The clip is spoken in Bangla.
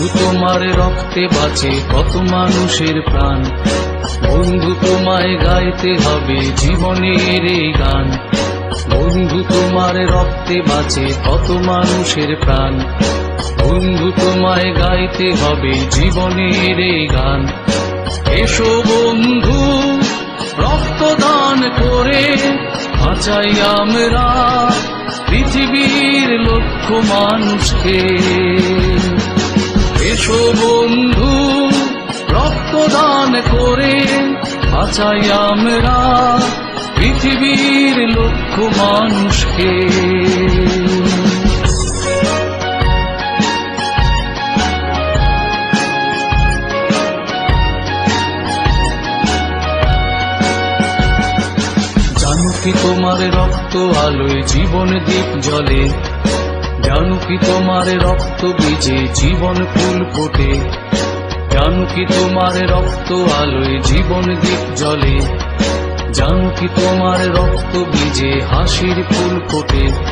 বন্ধু, তোমার রক্তে বাঁচে কত মানুষের প্রাণ। বন্ধু, তোমায় গাইতে হবে জীবনের এই গান। বন্ধু, তোমার রক্তে বাঁচে কত মানুষের প্রাণ। বন্ধু, তোমায় গাইতে হবে জীবনের এই গান। এসো বন্ধু, রক্তদান করে বাঁচাই আমরা পৃথিবীর লক্ষ মানুষকে। এসো বন্ধু, রক্তদান করে বাঁচাই আমরা পৃথিবীর লক্ষ মানুষকে। জানো কি তোমার রক্ত আলোয় জীবন দ্বীপ জলে জানো কি তোমার রক্ত বীজে জীবন ফুল ফোটে? জানো কি তোমার রক্ত আলোয় জীবন দ্বীপ জলে জানো কি তোমার রক্ত বীজে হাসির ফুল ফোটে?